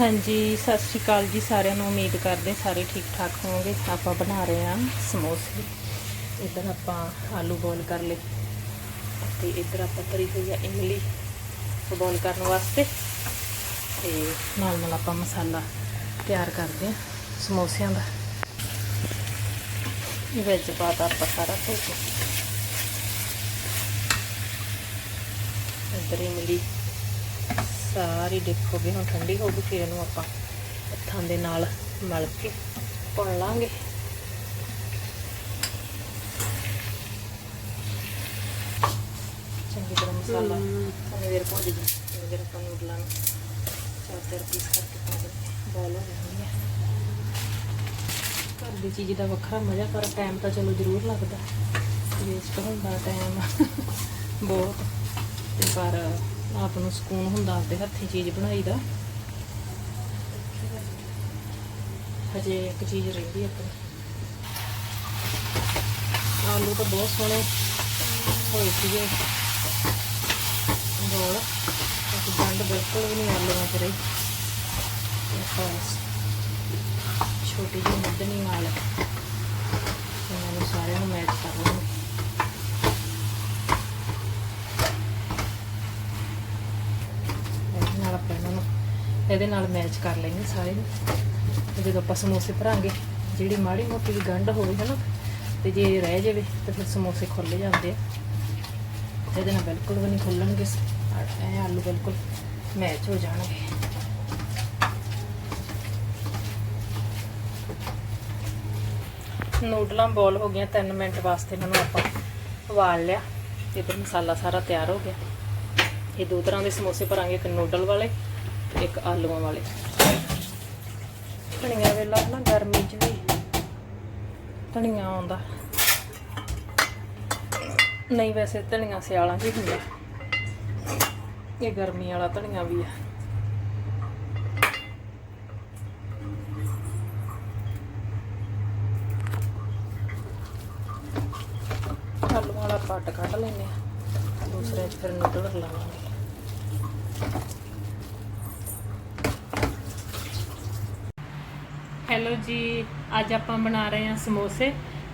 ਹਾਂਜੀ, ਸਤਿ ਸ਼੍ਰੀ ਅਕਾਲ ਜੀ ਸਾਰਿਆਂ ਨੂੰ। ਉਮੀਦ ਕਰਦੇ ਸਾਰੇ ਠੀਕ ਠਾਕ ਹੋਵੋਗੇ। ਆਪਾਂ ਬਣਾ ਰਹੇ ਹਾਂ ਸਮੋਸੇ। ਇੱਧਰ ਆਪਾਂ ਆਲੂ ਬੋਇਲ ਕਰ ਲਏ। ਤੇ ਇੱਧਰ ਆਪਾਂ ਤਰੀ ਹੋਈ ਆ ਇਮਲੀ ਬੋਇਲ ਕਰਨ ਵਾਸਤੇ। ਤੇ ਨਾਲ ਨਾਲ ਆਪਾਂ ਮਸਾਲਾ ਤਿਆਰ ਕਰਦੇ ਹਾਂ ਸਮੋਸਿਆਂ ਦਾ। ਵਿੱਚ ਪਾਤਾ ਆਪਾਂ ਸਾਰਾ ਧੋ ਕੇ। ਇੱਧਰ ਇਮਲੀ ਸਾਰੀ ਗਈ ਹੁਣ ਠੰਡੀ ਹੋ ਗਈ ਫਿਰ ਇਹਨੂੰ ਆਪਾਂ ਹੱਥਾਂ ਦੇ ਨਾਲ ਮਲ ਕੇ ਭੁੰਨ ਲਾਂਗੇ। ਚੰਗੀ ਤਰ੍ਹਾਂ ਮਸਾਲਾ ਉਹਨੇ ਦੇਰ ਭੁੱਜ ਜੀ ਉਹਨੇ ਦੇਰ ਆਪਾਂ ਨੂਡਲਾਂ ਨੂੰ ਚਾਰ ਚਾਰ ਪੀਸ ਕਰਕੇ ਪਾ ਦਿੰਦੇ ਬੋਲ ਹੋ ਜਾਂਦੀ ਹੈ ਘਰ ਦੀ ਚੀਜ਼ ਦਾ ਵੱਖਰਾ ਮਜ਼ਾ ਪਰ ਟਾਈਮ ਤਾਂ ਚਲੋ ਜ਼ਰੂਰ ਲੱਗਦਾ। ਵੇਸਟ ਹੁੰਦਾ ਟਾਈਮ ਬਹੁਤ। ਪਰ ਆਪ ਨੂੰ ਸਕੂਨ ਹੁੰਦਾ ਆਪਦੇ ਹੱਥੀ ਚੀਜ਼ ਬਣਾਈ ਦਾ ਹਜੇ ਇੱਕ ਚੀਜ਼ ਰਹਿੰਦੀ ਆਪਣੀ। ਆਲੂ ਤਾਂ ਬਹੁਤ ਸੋਹਣੇ ਹੋਏ ਸੀਗੇ। ਰੋਲ। ਤੇ ਗੰਢ ਬਿਲਕੁਲ ਵੀ ਨਹੀਂ ਆਲੂਆਂ 'ਚ ਰਹੀ। ਬਸ। ਛੋਟੀ ਜਿਹੀ ਮੁੱਦਨੀ ਨਾਲ ਇਹਨਾਂ ਨੂੰ ਸਾਰਿਆਂ ਨੂੰ ਮੈਚ ਕਰ ਲਵਾਂਗੇ ਇਹਦੇ ਨਾਲ ਆਪਾਂ ਇਹਨਾਂ ਨੂੰ ਇਹਦੇ ਨਾਲ ਮੈਚ ਕਰ ਲੈਂਗੇ ਸਾਰੇ। ਨੂੰ ਜਦੋਂ ਆਪਾਂ ਸਮੋਸੇ ਭਰਾਂਗੇ, ਜਿਹੜੀ ਮਾੜੀ ਮੋਟੀ ਵੀ ਗੰਢ ਹੋਵੇ ਹਨਾ, ਤੇ ਜੇ ਰਹਿ ਜਾਵੇ, ਤਾਂ ਫਿਰ ਸਮੋਸੇ ਖੁੱਲ ਜਾਂਦੇ ਆ। ਇਹਦੇ ਨਾਲ ਬਿਲਕੁਲ ਵੀ ਨਹੀਂ ਖੁੱਲਣਗੇ ਐ ਆਲੂ ਬਿਲਕੁਲ ਮੈਚ ਹੋ ਜਾਣਗੇ। ਨੂਡਲਾਂ ਬੋਲ ਹੋ ਗਈਆਂ 3 ਮਿੰਟ ਵਾਸਤੇ ਇਹਨਾਂ ਨੂੰ ਆਪਾਂ ਉਬਾਲ ਲਿਆ। ਤੇ ਫਿਰ ਮਸਾਲਾ ਸਾਰਾ ਤਿਆਰ ਹੋ ਗਿਆ। ਇਹ ਦੋ ਤਰ੍ਹਾਂ ਦੇ ਸਮੋਸੇ ਭਰਾਂਗੇ, ਇੱਕ ਨੂਡਲ ਵਾਲੇ ਇੱਕ ਆਲੂਆਂ ਵਾਲੇ। ਧਨੀਆ ਵੇਲਾ ਨਾ ਗਰਮੀ 'ਚ ਵੀ। ਧਨੀਆ ਆਉਂਦਾ। ਨਹੀਂ ਵੈਸੇ ਧਨੀਆ ਸਿਆਲਾਂ 'ਚ ਹੁੰਦਾ। ਇਹ ਗਰਮੀ ਵਾਲਾ ਧਨੀਆ ਵੀ ਆ। ਆਲੂ ਵਾਲਾ ਪੱਟ ਕੱਢ ਲੈਨੇ ਆ। ਦੂਸਰੇ 'ਚ ਫਿਰ ਨੂਡਲ ਲਾਵਾਂਗੇ। ਹੈਲੋ ਜੀ, ਅੱਜ ਆਪਾਂ ਬਣਾ ਰਹੇ ਹਾਂ ਸਮੋਸੇ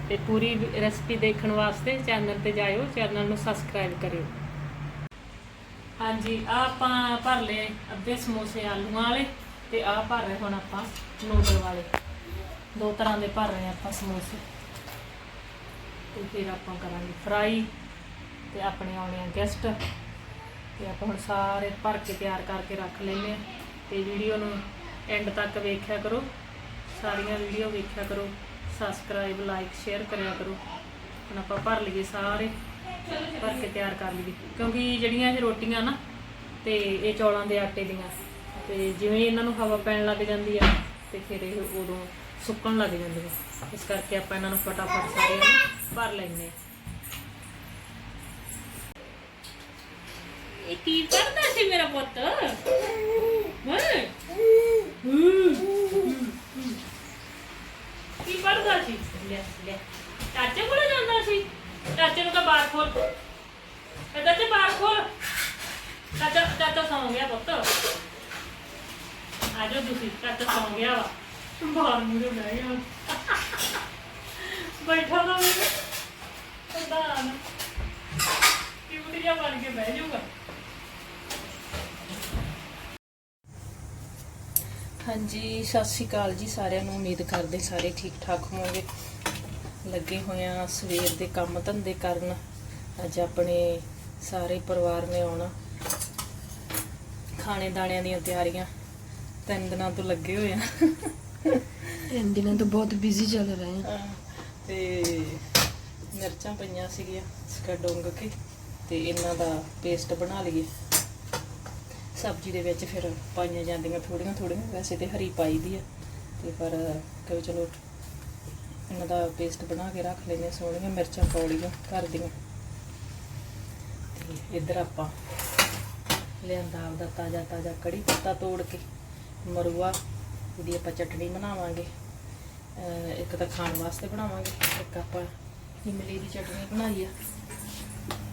ਤੇ ਪੂਰੀ ਰੈਸਪੀ ਦੇਖਣ ਵਾਸਤੇ ਚੈਨਲ ਤੇ ਜਾਇਓ, ਚੈਨਲ ਨੂੰ ਸਬਸਕ੍ਰਾਈਬ ਕਰਿਓ। ਹਾਂਜੀ ਆ ਆਪਾਂ ਭਰ ਲਏ ਅੱਧੇ ਸਮੋਸੇ ਆਲੂਆਂ ਵਾਲੇ ਤੇ ਆ ਭਰ ਰਹੇ ਹੁਣ ਆਪਾਂ ਨੂਡਲ ਵਾਲੇ। ਦੋ ਤਰ੍ਹਾਂ ਦੇ ਭਰ ਰਹੇ ਆਪਾਂ ਸਮੋਸੇ। ਤੇ ਫਿਰ ਆਪਾਂ ਕਰਾਂਗੇ ਫਰਾਈ ਤੇ ਆਪਣੇ ਆਉਣੇ ਆ ਗੈਸਟ ਤੇ ਆਪਾਂ ਹੁਣ ਸਾਰੇ ਭਰ ਕੇ ਤਿਆਰ ਕਰਕੇ ਰੱਖ ਲੈਨੇ ਆ। ਤੇ ਵੀਡੀਓ ਨੂੰ ਐਂਡ ਤੱਕ ਵੇਖਿਆ ਕਰੋ। ਸਾਰੀਆਂ ਵੀਡੀਓ ਵੇਖਿਆ ਕਰੋ ਸਬਸਕ੍ਰਾਈਬ ਲਾਈਕ ਸ਼ੇਅਰ ਕਰਿਆ ਕਰੋ। ਹੁਣ ਆਪਾਂ ਭਰ ਲਈਏ ਸਾਰੇ, ਭਰ ਕੇ ਤਿਆਰ ਕਰ ਲਈਏ। ਕਿਉਂਕਿ ਜਿਹੜੀਆਂ ਇਹ ਰੋਟੀਆਂ ਨਾ, ਤੇ ਇਹ ਚੌਲਾਂ ਦੇ ਆਟੇ ਦੀਆਂ, ਤੇ ਜਿਵੇਂ ਇਹਨਾਂ ਨੂੰ ਹਵਾ ਪੈਣ ਲੱਗ ਜਾਂਦੀ ਆ, ਤੇ ਫਿਰ ਇਹ ਉਦੋਂ ਸੁੱਕਣ ਲੱਗ ਜਾਂਦੀਆਂ। ਇਸ ਕਰਕੇ ਆਪਾਂ ਇਹਨਾਂ ਨੂੰ ਫਟਾਫਟ ਸਾਰੇ ਭਰ ਲੈਂਦੇ ਹਾਂ। ਇਹ ਕੀ ਕਰਦਾ ਸੀ ਮੇਰਾ ਪੁੱਤ? ਹਾਂ। ਕੀ ਪੜਦਾ ਸੀ? ਲੈ ਲੈ। ਚਾਚੇ ਕੋਲ ਜਾਂਦਾ ਸੀ? ਚਾਚੇ ਨੂੰ ਤਾਂ ਬਾਹਰ ਖੋਲ। ਇਹਦਾ ਤੇ ਬਾਹਰ ਖੋਲ। ਚਾਚਾ ਚਾਚਾ ਸੌਂ ਗਿਆ ਪੁੱਤ। ਆ ਜਾਓ ਤੁਸੀਂ ਚਾਚਾ ਸੌਂ ਗਿਆ ਵਾ। ਬਾਹਰ ਮੂਰੇ ਬਹਿ ਗਿਆ ਬੈਠਾ ਨਾ ਮੇਰੇ ਪ੍ਰਧਾਨ ਕਿਉਂ ਜਿਹਾ ਬਣ ਕੇ ਬਹਿ ਜਾਊਗਾ? ਹਾਂਜੀ ਸਤਿ ਸ਼੍ਰੀ ਅਕਾਲ ਜੀ ਸਾਰਿਆਂ ਨੂੰ। ਉਮੀਦ ਕਰਦੇ ਸਾਰੇ ਠੀਕ ਠਾਕ ਹੋਵੋਗੇ। ਲੱਗੇ ਹੋਏ ਆ ਸਵੇਰ ਦੇ ਕੰਮ ਧੰਦੇ ਕਰਨ। ਅੱਜ ਆਪਣੇ ਸਾਰੇ ਪਰਿਵਾਰ ਨੇ ਆਉਣਾ। ਖਾਣੇ ਦਾਣਿਆਂ ਦੀਆਂ ਤਿਆਰੀਆਂ। ਤਿੰਨ ਦਿਨਾਂ ਤੋਂ ਲੱਗੇ ਹੋਏ ਆ। ਤਿੰਨ ਦਿਨਾਂ ਤੋਂ ਬਹੁਤ ਬਿਜ਼ੀ ਚੱਲ ਰਹੇ ਹਾਂ ਤੇ ਮਿਰਚਾਂ ਪਈਆਂ ਸੀਗੀਆਂ ਸਕਾ ਡੋਂਗ ਕੇ ਤੇ ਇਹਨਾਂ ਦਾ ਪੇਸਟ ਬਣਾ ਲਈਏ। ਸਬਜ਼ੀ ਦੇ ਵਿੱਚ ਫਿਰ ਪਾਈਆਂ ਜਾਂਦੀਆਂ ਥੋੜੀਆਂ ਥੋੜੀਆਂ ਵੈਸੇ ਤੇ ਹਰੀ ਪਾਈ ਦੀ ਆ। ਤੇ ਪਰ ਕਹੋ ਚਲੋ ਇਹਨਾਂ ਦਾ ਪੇਸਟ ਬਣਾ ਕੇ ਰੱਖ ਲੈਨੇ ਸੋਹਣੀਆਂ ਮਿਰਚਾਂ ਕੌੜੀਆਂ ਘਰ ਦੀਆਂ। ਤੇ ਇੱਧਰ ਆਪਾਂ ਲਿਆਂਦਾ ਆਪਦਾ ਤਾਜ਼ਾ ਤਾਜ਼ਾ ਕੜੀ ਪੱਤਾ ਤੋੜ ਕੇ, ਮਰੂਆ ਇਹਦੀ ਆਪਾਂ ਚਟਣੀ ਬਣਾਵਾਂਗੇ। ਇੱਕ ਤਾਂ ਖਾਣ ਵਾਸਤੇ ਬਣਾਵਾਂਗੇ, ਇੱਕ ਆਪਾਂ ਇਮਲੀ ਦੀ ਚਟਣੀ ਬਣਾਈ ਆ।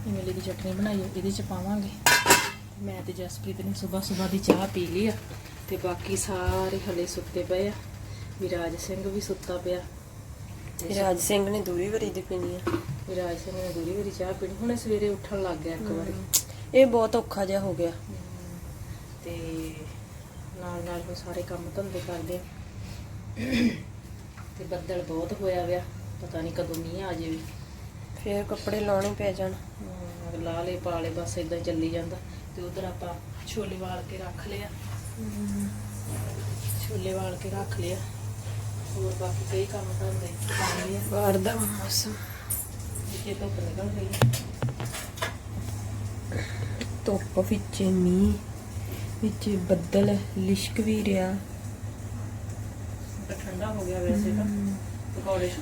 ਇਮਲੀ ਦੀ ਚਟਣੀ ਬਣਾਈ ਇਹਦੇ ਚ ਪਾਵਾਂਗੇ। ਮੈਂ ਤੇ ਜਸਪ੍ਰੀਤ ਨੇ ਸਵੇਰ ਸਵੇਰ ਦੀ ਚਾਹ ਪੀ ਲਈ ਆ ਤੇ ਬਾਕੀ ਸਾਰੇ ਹਲੇ ਸੁੱਤੇ ਪਏ ਆ। ਵਿਰਾਜ ਸਿੰਘ ਵੀ ਸੁੱਤਾ ਪਿਆ। ਰਾਜ ਸਿੰਘ ਨੇ ਦੂਰੀ ਵਰੀ ਦੀ ਪੀਣੀ ਆ। ਵਿਰਾਜ ਸਿੰਘ ਨੇ ਦੂਰੀ ਵਾਰੀ ਚਾਹ ਪੀਣੀ ਹੁਣੇ ਸਵੇਰੇ ਉੱਠਣ ਲੱਗ ਗਿਆ ਇੱਕ ਵਾਰੀ। ਇਹ ਬਹੁਤ ਔਖਾ ਜਿਹਾ ਹੋ ਗਿਆ। ਤੇ ਨਾਲ ਨਾਲ ਉਹ ਸਾਰੇ ਕੰਮ ਧੰਦੇ ਕਰਦੇ ਆ। ਤੇ ਬੱਦਲ ਬਹੁਤ ਹੋਇਆ ਵਿਆ ਪਤਾ ਨਹੀਂ ਕਦੋਂ ਮੀਂਹ ਆ ਜਾਵੇ। ਫੇਰ ਕੱਪੜੇ ਲਾਉਣੇ ਪੈ ਜਾਣ। ਲਾ ਲੇ ਪਾ ਲੇ ਬਸ ਇਦਾਂ ਚੱਲੀ ਜਾਂਦਾ। ਤੇ ਉਧਰ ਆਪਾਂ ਛੋਲੇ ਵਾਲ ਕੇ ਰੱਖ ਲਿਆ ਛੋਲੇ ਵਾਲ ਕੇ ਰੱਖ ਲਿਆ ਹੋਰ ਬਾਕੀ ਕਈ ਕੰਮ ਧੰਦੇ ਕਰ ਲਿਆ ਬਾਹਰ ਦਾ ਮੌਸਮ। ਜੇ ਧੁੱਪ ਨਿਕਲ ਗਈ। ਧੁੱਪ ਵਿੱਚ ਮੀਂਹ ਵਿੱਚ ਬੱਦਲ ਲਿਸ਼ਕ ਵੀ ਰਿਹਾ। ਠੰਡਾ ਹੋ ਗਿਆ ਵੈਸੇ ਤਾਂ।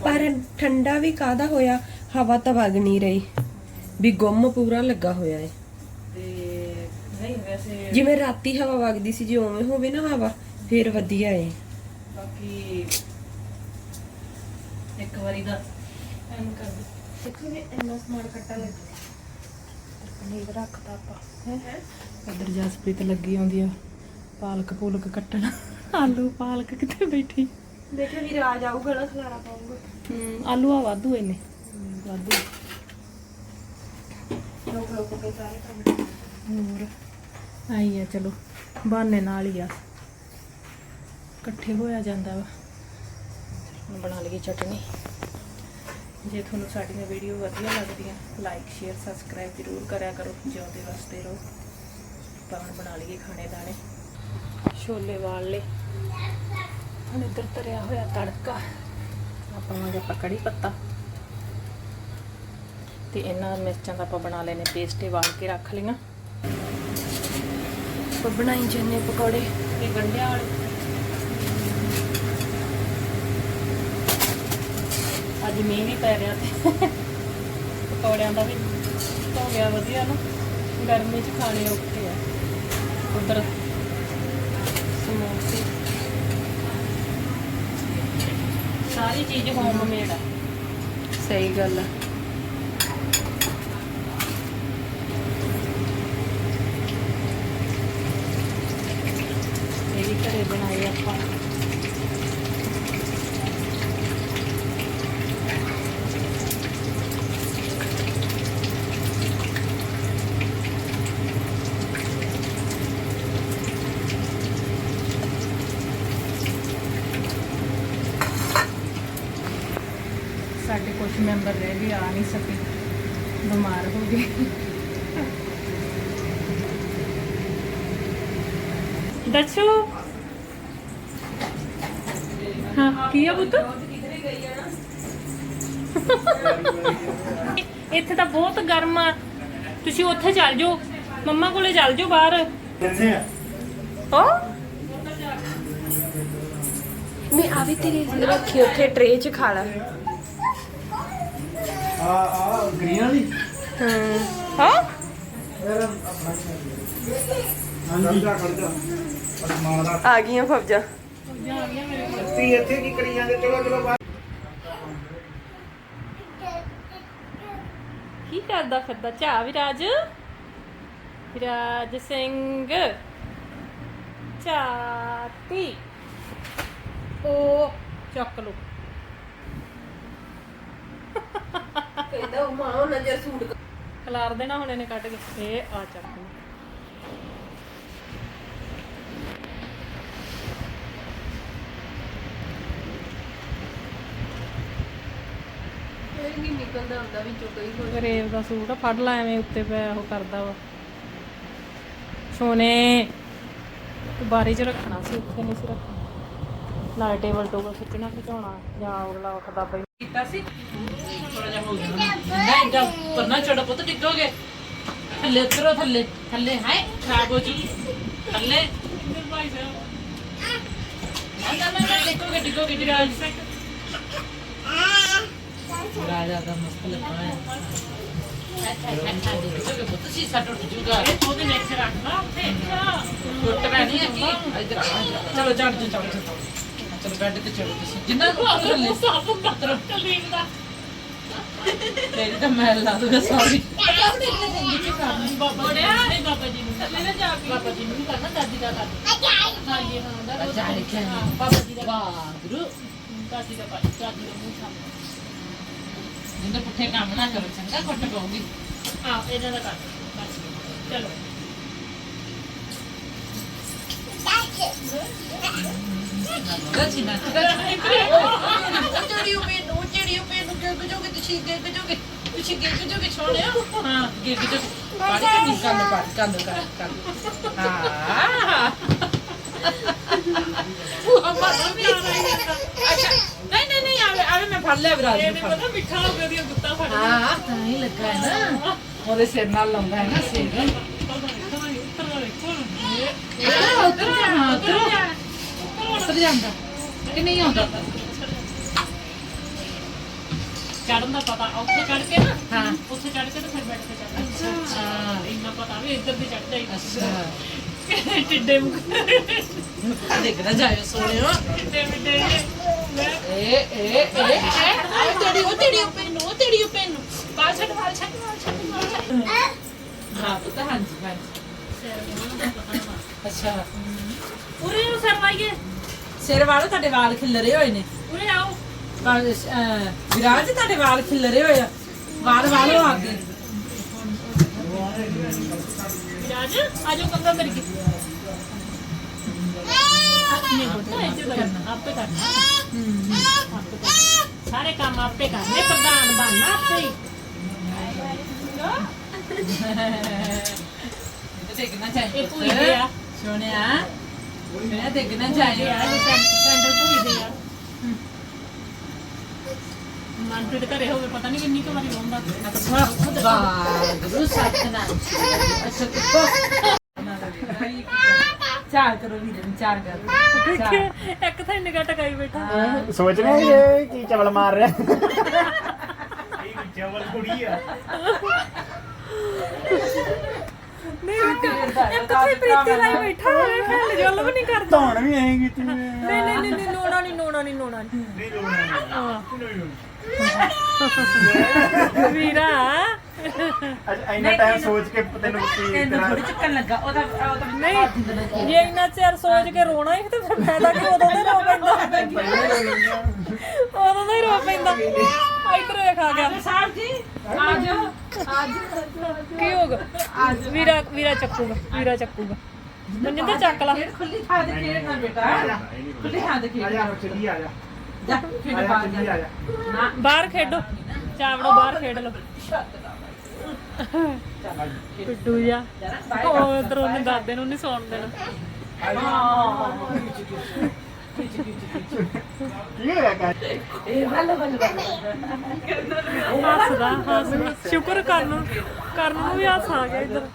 ਪਰ ਠੰਡਾ ਵੀ ਕਾਦਾ ਹੋਇਆ? ਹਵਾ ਤਾਂ ਵਗ ਨਹੀਂ ਰਹੀ। ਵੀ ਗੁੰਮ ਪੂਰਾ ਲੱਗਾ ਹੋਇਆ ਏ। ਤੇ ਨਹੀਂ ਵੈਸੇ ਜਿਵੇਂ ਰਾਤੀ ਹਵਾ ਵਗਦੀ ਸੀ ਜੇ ਉਵੇਂ ਹੋਵੇ ਨਾ ਹਵਾ ਫੇਰ ਵਧੀਆ ਏ। ਬਾਕੀ ਇੱਕ ਵਾਰੀ ਦਾ ਐਮ ਕਰ ਦੇ। ਦੇਖੋ ਵੀ ਇੰਨਾ ਸਮਾਨ ਕੱਟਾ ਲੱਗਾ ਪਨੀਰ ਰੱਖਦਾ ਆਪਾਂ ਹੈ? ਇਧਰ ਜਸਪ੍ਰੀਤ ਲੱਗੀ ਆਉਂਦੀ ਆ ਪਾਲਕ ਪੂਲਕ ਕੱਟਣ। ਆਲੂ ਪਾਲਕ ਕਿੱਥੇ ਬੈਠੀ? ਦੇਖਿਆ ਵੀ ਰਾਜ ਆਊਗਾ ਨਾ ਖਲਾਰਾ ਪਾਊਗਾ। ਆਲੂ ਆ ਵਾਧੂ ਇਹਨੇ ਵਾਧੂ। ਲੋਕ ਲੋਕ ਕੇ ਸਾਰੇ ਕੰਮ। ਹੋਰ? ਆਈ ਆ, ਚਲੋ, ਬਹਾਨੇ ਨਾਲ ਹੀ ਆ। ਇਕੱਠੇ ਹੋਇਆ ਜਾਂਦਾ ਵਾ। ਹੁਣ ਬਣਾ ਲਈਏ ਚਟਨੀ। ਜੇ ਤੁਹਾਨੂੰ ਸਾਡੀਆਂ ਵੀਡੀਓ ਵਧੀਆ ਲੱਗਦੀਆਂ ਲਾਈਕ ਸ਼ੇਅਰ ਸਬਸਕ੍ਰਾਈਬ ਜ਼ਰੂਰ ਕਰਿਆ ਕਰੋ। ਜਿਉਂਦੇ ਵਾਸਤੇ ਰਹੋ। ਆਪਾਂ ਹੁਣ ਬਣਾ ਲਈਏ ਖਾਣੇ ਦਾਣੇ। ਛੋਲੇ ਵਾਲ ਲੇ ਹੁਣ ਇੱਧਰ ਤਰਿਆ ਹੋਇਆ ਤੜਕਾ। ਆਪਾਂ ਪਾਵਾਂਗੇ ਆਪਾਂ ਕੜੀ ਪੱਤਾ। ਤੇ ਇਹਨਾਂ ਮਿਰਚਾਂ ਦਾ ਆਪਾਂ ਬਣਾ ਲੈਨੇ ਪੇਸਟੇ ਵਾਲ ਕੇ ਰੱਖ ਲਈਆਂ। ਉਹ ਬਣਾਈ ਜੰਨੇ ਪਕੌੜੇ। ਤੇ ਗੰਢਿਆਂ ਵਾਲੇ। ਅੱਜ ਮੀਂਹ ਵੀ ਪੈ ਰਿਹਾ ਤੇ। ਪਕੌੜਿਆਂ ਦਾ ਵੀ ਹੋ ਗਿਆ ਵਧੀਆ ਨਾ। ਗਰਮੀ 'ਚ ਖਾਣੇ ਔਖੇ ਆ। ਉਧਰ ਸਮੋਸੇ। ਸਾਰੀ ਚੀਜ਼ ਹੋਮ ਮੇਡ ਆ। ਸਹੀ ਗੱਲ ਆ ਇਹ ਵੀ ਘਰੇ ਬਣਾਏ ਆਪਾਂ। ਸਾਡੇ ਕੁਝ ਮੈਂਬਰ ਰਹਿ ਗਏ, ਆ ਨਹੀਂ ਸਕੇ। ਬਿਮਾਰ ਹੋ ਗਏ। ਦੱਸੋ। ਹਾਂ ਕੀ ਆ ਪੁੱਤ? ਇੱਥੇ ਤਾਂ ਬਹੁਤ ਗਰਮ ਆ। ਤੁਸੀਂ ਉੱਥੇ ਚੱਲ ਜਾਓ। ਮੰਮਾ ਕੋਲੇ ਚੱਲ ਜਾਓ ਬਾਹਰ। ਕਿੱਥੇ ਆ? ਹੋ? ਮੈਂ ਆਵੇ ਤੇਰੇ ਰੱਖੀ ਉੱਥੇ ਟਰੇ 'ਚ ਖਾ ਲਾ। ਆ ਆ ਗ੍ਰੀਨ ਵਾਲੀ? ਹਾਂ। ਹਾਂ? ਆ ਗਈਆਂ ਫੌਜਾਂ। ਤੁਸੀਂ ਇੱਥੇ ਕੀ ਕਰੀ ਜਾਂਦੇ? ਚਲੋ ਚਲੋ ਬਾਹਰ। ਕੀ ਕਰਦਾ ਫਿਰਦਾ? ਝਾ ਵਿਰਾਜ? ਵਿਰਾਜ ਸਿੰਘ। ਝਾਤੀ ਉਹ ਚੱਕ ਲੋ ਕਹਿੰਦਾ ਉਹ ਮਾਂ ਨਜ਼ਰ ਸੂਟ ਖਲਾਰ ਦੇਣਾ ਹੁਣ ਇਹਨੇ ਕੱਢ ਕੇ। ਇਹ ਆ ਚੱਕ ਲਓ। ਇਹ ਨਹੀਂ ਨਿਕਲਦਾ ਹੁੰਦਾ ਵਿੱਚੋਂ ਕਈ ਹੋ ਗਰੇਵ ਦਾ ਸੂਟ ਆ, ਫੜ ਲਾ ਐਵੇਂ ਉੱਤੇ ਪਿਆ ਉਹ ਕਰਦਾ ਵਾ। ਸੋਨੇ ਤੂੰ ਬਾਰੀ 'ਚ ਰੱਖਣਾ ਸੀ ਉੱਥੇ ਨਹੀਂ ਸੀ ਰੱਖਣਾ। ਨਾਲ ਟੇਬਲ ਟੋਬਲ ਖਿੱਚਣਾ ਖਿਚਾਉਣਾ ਜਾਂ ਅਗਲਾ ਵਖਦਾ ਬਈ ਕੀਤਾ ਸੀ? ਥੋੜਾ ਜਿਹਾ ਹੋ ਗਿਆ। ਨਹੀਂ ਜਦ ਪਰਨਾ ਛੋੜਾ ਪੁੱਤ ਡਿੱਗੋਗੇ। ਥੱਲੇ ਉਤਰੋ ਥੱਲੇ ਥੱਲੇ ਹੈ ਖਰਾਬ ਹੋ ਜੂ। ਥੱਲੇ। ਇੰਦਰ ਭਾਈ ਸਾਹਿਬ। ਨਾ ਨਾ ਨਾ ਡਿੱਗੋਗੇ ਡਿੱਗੋਗੇ। ਡਿਰਾਜ ਰਾਜਾ ਦਾ ਮਸਤ ਲੱਗਾ ਹੈ ਡਿੱਗੋਗੇ ਪੁੱਤ ਸੀ ਸੱਟ ਉੱਠ ਜੂਗਾ ਇਹ ਉਹਦੇ ਵਿੱਚ ਰੱਖਣਾ ਉੱਥੇ। ਟੁੱਟ ਪੈਣੀ ਹੈ ਕੀ ਇੱਧਰ। ਚਲੋ ਚੜ ਜਾ ਜਾ। ਚਲੋ ਬੈੱਡ ਤੇ ਚੜੋ ਤੁਸੀਂ ਜਿੰਨਾ ਕੋ ਥੱਲੇ ਸਾਫ਼ ਕਰ ਥੱਲੇ ਦਾ। ਤੇਰੀ ਤਾਂ ਮੈਂ ਲਾ ਦੂੰਗਾ ਸੌਰੀ। ਬਾਬਾ ਜੀ ਨੂੰ ਬਾਬਾ ਜੀ ਨੂੰ ਲੈ ਲੈ ਜਾ ਬਾਬਾ ਜੀ ਨੂੰ ਕਰਨਾ ਦਾਦੀ ਦਾ ਕਰ। ਹਾਂਜੀ ਹਾਂ ਦਾ ਅੱਛਾ, ਅੱਛਾ। ਹਾਂ, ਬਾਬਾ ਜੀ ਦਾ। ਵਾਹਿਗੁਰੂ। ਦਾਦੀ ਦਾ ਦਾਦੀ ਦਾ ਮੂੰਹ ਸਾਹਮਣੇ। ਜਿੰਦੇ ਪੁੱਠੇ ਕੰਮ ਨਾ ਕਰੋ ਚੰਗਾ ਕੁੱਟ ਪਊਗੀ ਹਾਂ ਇਹਨਾਂ ਦਾ ਕਰ ਬਸ, ਚਲੋ। ਗੱਚੀ ਨਾ ਜਿਹੜੀ ਮੈਨੂੰ ਉਹ ਜਿਹੜੀ ਉਹ ਮੈਨੂੰ ਕਿ ਜੋਗੇ ਤੁਸੀਂ ਕਿ ਜੋਗੇ ਤੁਸੀਂ ਕਿ ਜੋਗੇ ਛੋੜਿਆ? ਹਾਂ ਕਿ ਕਿ ਜੋਗੇ ਪਾੜੀ ਕੰਨੀ ਕੰਨ ਕੰਨ ਕੰਨ। ਹਾਂ ਉਹ ਮਾਰ ਵੀ ਅੱਛਾ ਨਹੀਂ ਨਹੀਂ ਨਹੀਂ ਆਵੇ ਆਵੇ ਮੈਂ ਫੜ ਲਿਆ ਵਿਰਾਜ ਇਹ ਨੂੰ ਵੀ ਫੜ ਪਤਾ ਮਿੱਠਾ ਹੋ ਗਿਆ ਦੀਆਂ ਗੁੱਤਾਂ ਫੜ ਹਾਂ ਤਾਂ ਹੀ ਲੱਗਾ ਹੈ ਨਾ। ਉਹਦੇ ਸਿਰ ਨਾਲ ਲਾਉਂਦਾ ਹੈ ਨਾ ਸਿਰ। ਉਤਰ ਉਤਰ ਜਾ ਹਾਂ, ਉਤਰ ਜਾ ਉਤਰ ਜਾਂਦਾ। ਕਿ ਨਹੀਂ ਆਉਂਦਾ? ਚੜਨ ਦਾ ਪਤਾ ਉੱਥੇ ਚੜ ਕੇ ਨਾ ਹਾਂ। ਉੱਥੇ ਚੜ ਕੇ ਤੇ ਫਿਰ ਬੈਠ ਕੇ ਚੜਨਾ ਅੱਛਾ। ਇੰਨਾ ਪਤਾ ਵੀ ਇੱਧਰ ਦੀ ਚੜ ਜਾਈ। ਅੱਛਾ। ਟਿੱਡੇ ਮੁਖ ਦੇਖਦਾ ਜਾਇਓ ਸੋਹਣਿਓ ਟਿੱਡੇ ਮਿੱਡੇ ਮੈਂ ਏ ਏ ਏ ਆ ਤੇਰੀ ਉਹ ਤੇਰੀ ਉਹ ਛੱਡ ਬਾਲ ਛੱਡ ਬਾਲ ਛੱਡ ਬਾਲ ਛੱਡ ਹਾਂ ਪਤਾ ਹਾਂਜੀ ਹਾਂਜੀ ਅੱਛਾ ਉਰੇ ਨੂੰ ਸਰਵਾਈਏ ਸਿਰ ਵਾਲੇ ਤੁਹਾਡੇ ਵਾਲ ਖਿਲਰੇ ਹੋਏ ਨੇ। ਉਰੇ ਆਓ ਵਿਰਾਜ ਤੁਹਾਡੇ ਵਾਲ ਖਿਲਰੇ ਹੋਏ ਆ। ਵਾਲ, ਵਾਲੋ ਆ ਗਏ ਰਾਜ ਆਜੋ ਕੰਗਾ ਮੇਰੀ ਕੀ ਨਹੀਂ ਬੋਲਦਾ ਇੱਥੇ ਕਰਨਾ ਆਪੇ ਕਰਨਾ ਆਪੇ ਕਰਨਾ ਸਾਰੇ ਕੰਮ ਆਪੇ ਕਰਨੇ ਪ੍ਰਧਾਨ ਬਣਨਾ ਆਪੇ ਹੀ ਇਹ ਦੇਖਣਾ ਚਾਹੀਏ ਇਹ ਭੂਈ ਦੇ ਆ ਸੋਹਣਿਆ ਮੈਂ ਦੇਖਣਾ ਇਹ ਚਾਹੀਏ ਆ ਇਹ ਸੈਂਡਲ ਭੂਈ ਦੇ ਆ ਮਨਪ੍ਰੀਤ ਘਰੇ ਹੋਵੇ ਪਤਾ ਨਹੀਂ ਕਿੰਨੀ ਕੁ ਵਾਰੀ ਲਾਉਂਦਾ ਵਾਹਿਗੁਰੂ ਸਤਨਾਮ ਅੱਛਾ ਕੁੱਕੋ ਚਾਰ ਕਰੋ ਵੀਰੇ ਨੂੰ ਚਾਰ ਕਰ ਚਾਰ। ਇੱਕ ਥਾਂ ਨਿਗਾਹ ਟਕਾਈ ਬੈਠਾ। ਸੋਚ ਰਹੇ ਇਹ ਕੀ ਚਵਲ ਮਾਰ ਰਿਹਾ। ਇਹ ਚਵਲ ਕੁੜੀ ਆ ਨਹੀਂ ਇੱਕ ਥਾਂ ਪ੍ਰੀਤੀ ਲਾਈ ਬੈਠਾ ਹੋਵੇ ਫਿਰ ਗੱਲ ਵੀ ਨਹੀਂ ਕਰਦਾ। ਧੌਣ ਵੀ ਐਂ ਕੀਤੀ ਨਹੀਂ ਨਹੀਂ ਨਹੀਂ ਨਹੀਂ, ਨੋਣਾ ਨਹੀਂ ਨੋਣਾ ਨਹੀਂ ਨੋਣਾ ਨਹੀਂ ਨਹੀਂ ਲੋਣਾ ਵੀਰਾ। ਅੱਛਾ ਇੰਨਾ ਟਾਈਮ ਸੋਚ ਕੇ ਤੈਨੂੰ ਕੀ ਤੈਨੂੰ ਥੋੜੀ ਚੱਕਣ ਲੱਗਾ ਉਹਦਾ ਉਹਦਾ ਨਹੀਂ ਜੇ ਇੰਨਾ ਚਿਰ ਸੋਚ ਕੇ ਰੋਣਾ ਹੀ ਤੇ ਫਿਰ ਫਾਇਦਾ ਕੀ ਉਦੋਂ ਦਾ ਰੋ ਪੈਂਦਾ। ਉਦੋਂ ਦਾ ਹੀ ਰੋ ਪੈਂਦਾ। ਇਧਰ ਵੇਖ ਆ ਗਿਆ। ਸਾਹਿਬ ਜੀ ਆ ਜਾਓ ਅੱਜ ਕੀ ਹੋਗਾ ਵੀਰਾ ਵੀਰਾ ਚੱਕੂਗਾ ਵੀਰਾ ਚੱਕੂਗਾ। ਮਨਿੰਦਰ ਚੱਕ ਲਾ। ਖੇਡ ਖੁੱਲੀ ਥਾਂ ਤੇ ਖੇਡਣਾ ਬੇਟਾ। ਖੁੱਲੀ ਥਾਂ ਤੇ ਆ ਖੇਡ ਜਾ ਚੱਲੀ ਆ ਜਾ। ਜਾ ਆ ਖੇਡ ਜਾ ਬਾਹਰ ਚੱਲੀ ਆ ਜਾ। ਨਾ। ਬਾਹਰ ਖੇਡੋ। ਚਾਵੜੋ ਬਾਹਰ ਖੇਡ ਲਓ। ਪਿੱਟੂ ਜਾ ਉਹ ਇਧਰ ਉਹਨੇ ਦਾਦੇ ਨੂੰ ਨਹੀਂ ਸੌਣ ਦੇਣਾ। ਕੀ ਹੋਇਆ ਕਰ ਇਹ ਵੱਲ ਵੱਲ। ਹੱਸਦਾ ਹੱਸਦਾ। ਸ਼ੁਕਰ ਕਰਨ ਨੂੰ ਕਰਨ ਨੂੰ ਵੀ ਹੱਸ ਆ ਗਿਆ ਇਧਰ।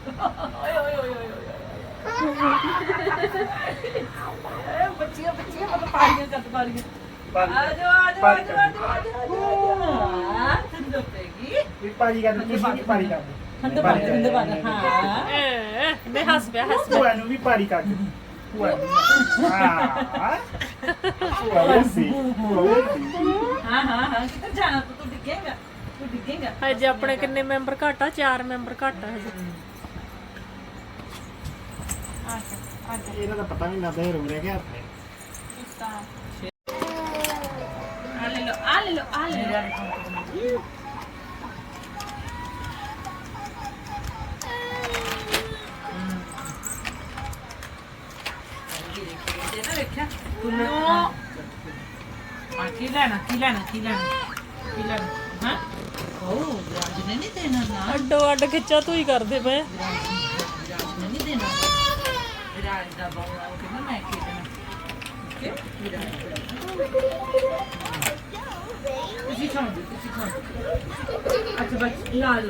ਪਾਰੀਆਂ ਕੱਟ ਪਾਰੀਆਂ ਪਰ ਆ ਜਾਓ ਆ ਜਾਓ ਆ ਜਾਓ ਆ ਜਾਓ ਆ ਠੰਡ ਪੈਗੀ ਵੀ ਪਾਰੀ ਕਰ ਤੁਸੀਂ ਵੀ ਪਾਰੀ ਕਰ ਠੰਡ ਪਾ ਠੰਡ ਪਾ ਹਾਂ। ਮੈਂ ਹੱਸ ਪਿਆ ਹੱਸ ਪਿਆ। ਭੂਆ ਨੂੰ ਵੀ ਪਾਰੀ ਕਰ ਭੂਆ ਨੂੰ ਹਾਂ। ਭੂਆ ਵੀ। ਸੀ ਭੂਆ ਵੀ। ਸੀ ਹਾਂ ਹਾਂ ਹਾਂ ਕਿੱਧਰ ਜਾਣਾ ਤੂੰ? ਤੂੰ ਡਿੱਗੇਗਾ ਤੂੰ ਡਿੱਗੇਗਾ। ਹਜੇ ਆਪਣੇ ਕਿੰਨੇ ਮੈਂਬਰ ਘੱਟ ਆ? ਚਾਰ ਮੈਂਬਰ ਘੱਟ ਹਜੇ। ਇਹਨਾਂ ਦਾ ਪਤਾ ਨਹੀਂ ਲੱਗਦਾ ਇਹ ਰੋ ਰਿਹਾ ਕਿ ਹੱਥ ਆ ਲੈ ਲੋ ਆ ਲੈ ਲੋ ਆ ਲੈ ਲੋ ਆ ਕੀ ਲੈਣਾ ਕੀ ਲੈਣਾ ਕੀ ਲੈਣਾ ਕੀ ਲੈਣਾ ਹਾਂ ਉਹ ਵਿਰਾਜ ਨੇ ਨਹੀਂ ਦੇਣਾ ਨਾ ਅੱਡੋ ਅੱਡ ਖਿੱਚਾ ਤੂੰ ਹੀ ਕਰਦੇ ਪਏ। ਵਿਰਾਜ ਨੇ ਨਹੀਂ ਦੇਣਾ ਵਿਰਾਜ ਦਾ ਬਾਉਣਾ ਉਹ ਕਹਿੰਦਾ ਮੈਂ ਖੇਡਣਾ। ਕਿ ਵਿਰਾਜ আচ্ছা বাচ্চা লাল